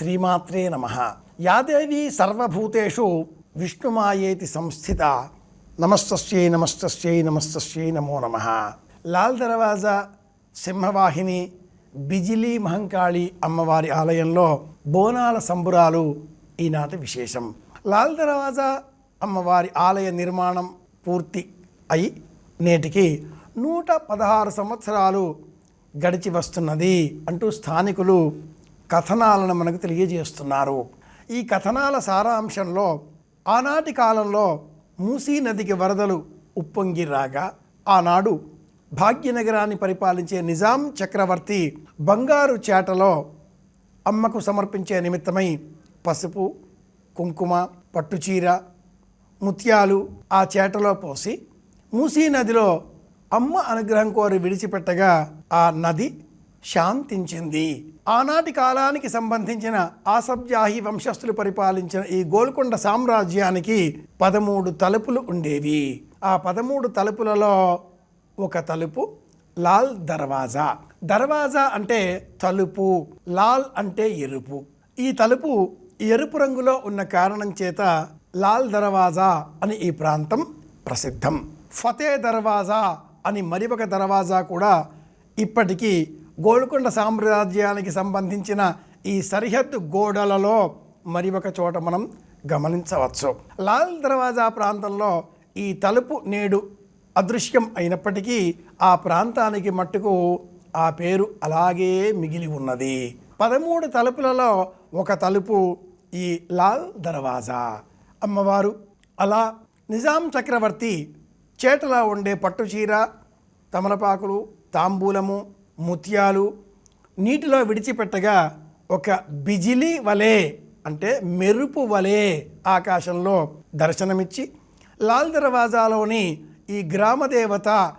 శ్రీమాత్రే నమ. యాదేవి సర్వభూతేషు విష్ణుమాయేతి సంస్థిత. నమస్తస్యై నమస్తస్యై నమస్తస్యై నమో నమ. లాల్ దర్వాజా సింహవాహిని బిజిలీ మహంకాళి అమ్మవారి ఆలయంలో బోనాల సంబురాలు ఈనాటి విశేషం. లాల్ దర్వాజా అమ్మవారి ఆలయ నిర్మాణం పూర్తి అయి నేటికి నూట పదహారు సంవత్సరాలు గడిచి వస్తున్నది అంటూ స్థానికులు కథనాలను మనకు తెలియజేస్తున్నారు. ఈ కథనాల సారాంశంలో ఆనాటి కాలంలో మూసీ నదికి వరదలు ఉప్పొంగి రాగా ఆనాడు భాగ్యనగరాన్ని పరిపాలించే నిజాం చక్రవర్తి బంగారు చేటలో అమ్మకు సమర్పించే నిమిత్తమై పసుపు కుంకుమ పట్టుచీర ముత్యాలు ఆ చేటలో పోసి మూసీ నదిలో అమ్మ అనుగ్రహం కోరి విడిచిపెట్టగా ఆ నది శాంతించింది. ఆనాటి కాలానికి సంబంధించిన ఆసబ్జాహి వంశస్థులు పరిపాలించిన ఈ గోల్కొండ సామ్రాజ్యానికి పదమూడు తలుపులు ఉండేవి. ఆ పదమూడు తలుపులలో ఒక తలుపు లాల్ దర్వాజా. దర్వాజా అంటే తలుపు లాల్ అంటే ఎరుపు. ఈ తలుపు ఎరుపు రంగులో ఉన్న కారణం చేత లాల్ దర్వాజా అని ఈ ప్రాంతం ప్రసిద్ధం. ఫతే దర్వాజా అని మరి ఒక దర్వాజా కూడా ఇప్పటికీ గోల్కొండ సామ్రాజ్యానికి సంబంధించిన ఈ సరిహద్దు గోడలలో మరి ఒక చోట మనం గమనించవచ్చు. లాల్ దర్వాజా ప్రాంతంలో ఈ తలుపు నేడు అదృశ్యం అయినప్పటికీ ఆ ప్రాంతానికి మట్టుకు ఆ పేరు అలాగే మిగిలి ఉన్నది. పదమూడు తలుపులలో ఒక తలుపు ఈ లాల్ దర్వాజా. అమ్మవారు అలా నిజాం చక్రవర్తి చేటలా ఉండే పట్టుచీర తమలపాకులు తాంబూలము ముత్యాలు నీటిలో విడిచిపెట్టగా ఒక బిజిలీ వలె అంటే మెరుపు వలె ఆకాశంలో దర్శనమిచ్చి లాల్ దర్వాజాలోని ఈ గ్రామదేవత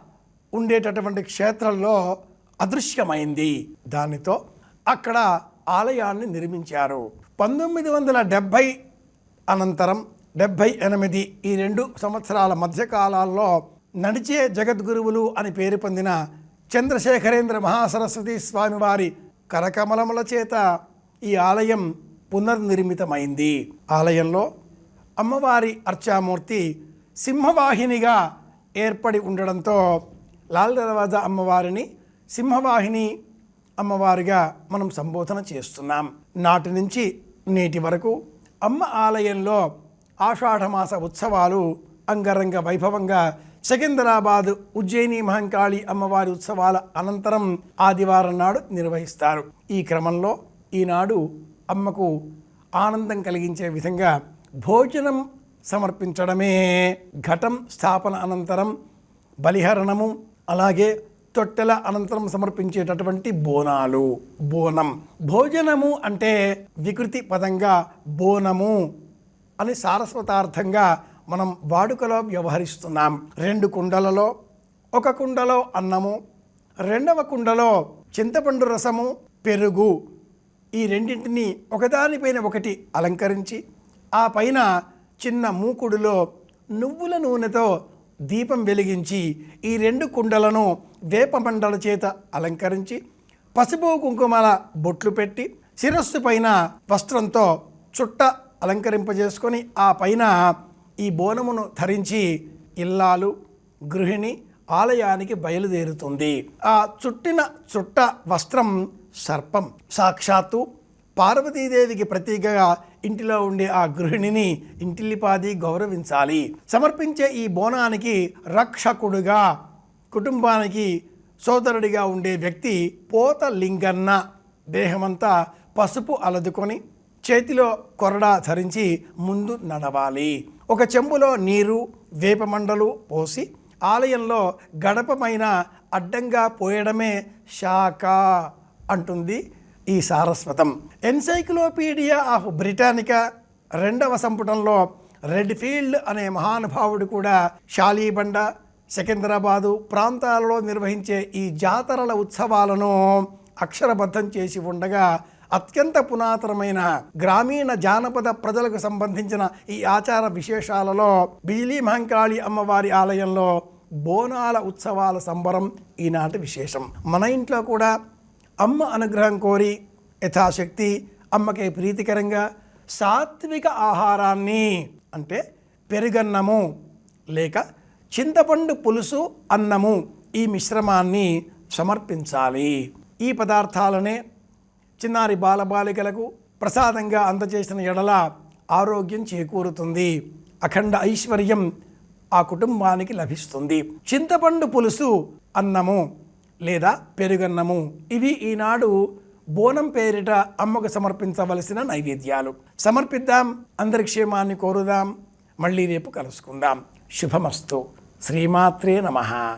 ఉండేటటువంటి క్షేత్రంలో అదృశ్యమైంది. దానితో అక్కడ ఆలయాన్ని నిర్మించారు. పంతొమ్మిది వందల డెబ్భై అనంతరం డెబ్భై ఎనిమిది ఈ రెండు సంవత్సరాల మధ్యకాలాల్లో నడిచే జగద్గురువులు అని పేరు పొందిన చంద్రశేఖరేంద్ర మహాసరస్వతి స్వామివారి కరకమలముల చేత ఈ ఆలయం పునర్నిర్మితమైంది. ఆలయంలో అమ్మవారి అర్చామూర్తి సింహవాహినిగా ఏర్పడి ఉండడంతో లాల్ దర్వాజా అమ్మవారిని సింహవాహిని అమ్మవారిగా మనం సంబోధన చేస్తున్నాం. నాటి నుంచి నేటి వరకు అమ్మ ఆలయంలో ఆషాఢమాస ఉత్సవాలు అంగరంగ వైభవంగా సికింద్రాబాద్ ఉజ్జయిని మహంకాళి అమ్మవారి ఉత్సవాల అనంతరం ఆదివారం నాడు నిర్వహిస్తారు. ఈ క్రమంలో ఈనాడు అమ్మకు ఆనందం కలిగించే విధంగా భోజనం సమర్పించడమే ఘటం. స్థాపన అనంతరం బలిహరణము అలాగే తొట్టెల అనంతరం సమర్పించేటటువంటి బోనాలు. బోనం. భోజనము అంటే వికృతి పదంగా బోనము అని సారస్వతార్థంగా మనం వాడుకలో వ్యవహరిస్తున్నాం. రెండు కుండలలో ఒక కుండలో అన్నము రెండవ కుండలో చింతపండు రసము పెరుగు. ఈ రెండింటిని ఒకదానిపైన ఒకటి అలంకరించి ఆ పైన చిన్న మూకుడులో నువ్వుల నూనెతో దీపం వెలిగించి ఈ రెండు కుండలను వేపమండల చేత అలంకరించి పసుపు కుంకుమల బొట్లు పెట్టి శిరస్సు పైన వస్త్రంతో చుట్ట అలంకరింపజేసుకొని ఆ పైన ఈ బోనమును ధరించి ఇల్లాలు గృహిణి ఆలయానికి బయలుదేరుతుంది. ఆ చుట్టిన చుట్ట వస్త్రం సర్పం. సాక్షాత్తు పార్వతీదేవికి ప్రతీకగా ఇంటిలో ఉండే ఆ గృహిణిని ఇంటిల్లిపాది గౌరవించాలి. సమర్పించే ఈ బోనానికి రక్షకుడుగా కుటుంబానికి సోదరుడిగా ఉండే వ్యక్తి పోత లింగన్న దేహమంతా పసుపు అలదుకొని చేతిలో కొరడా ధరించి ముందు నడవాలి. ఒక చెంబులో నీరు వేపమండలు పోసి ఆలయంలో గడపమైన అడ్డంగా పోయడమే శాఖ అంటుంది ఈ సారస్వతం. ఎన్సైక్లోపీడియా ఆఫ్ బ్రిటానికా రెండవ సంపుటంలో రెడ్ ఫీల్డ్ అనే మహానుభావుడు కూడా షాలీబండ సికింద్రాబాదు ప్రాంతాలలో నిర్వహించే ఈ జాతరల ఉత్సవాలను అక్షరబద్ధం చేసి ఉండగా అత్యంత పురాతనమైన గ్రామీణ జానపద ప్రజలకు సంబంధించిన ఈ ఆచార విశేషాలలో బిజిలీ మహంకాళి అమ్మవారి ఆలయంలో బోనాల ఉత్సవాల సంబరం ఈనాటి విశేషం. మన ఇంట్లో కూడా అమ్మ అనుగ్రహం కోరి యథాశక్తి అమ్మకే ప్రీతికరంగా సాత్విక ఆహారాన్ని అంటే పెరుగన్నము లేక చింతపండు పులుసు అన్నము ఈ మిశ్రమాన్ని సమర్పించాలి. ఈ పదార్థాలనే చిన్నారి బాలబాలికలకు ప్రసాదంగా అందజేసిన ఎడల ఆరోగ్యం చేకూరుతుంది. అఖండ ఐశ్వర్యం ఆ కుటుంబానికి లభిస్తుంది. చింతపండు పులుసు అన్నము లేదా పెరుగన్నము ఇవి ఈనాడు బోనం పేరిట అమ్మకు సమర్పించవలసిన నైవేద్యాలు. సమర్పిద్దాం అందరి క్షేమాన్ని కోరుదాం. మళ్ళీ రేపు కలుసుకుందాం. శుభమస్తు. శ్రీమాత్రే నమః.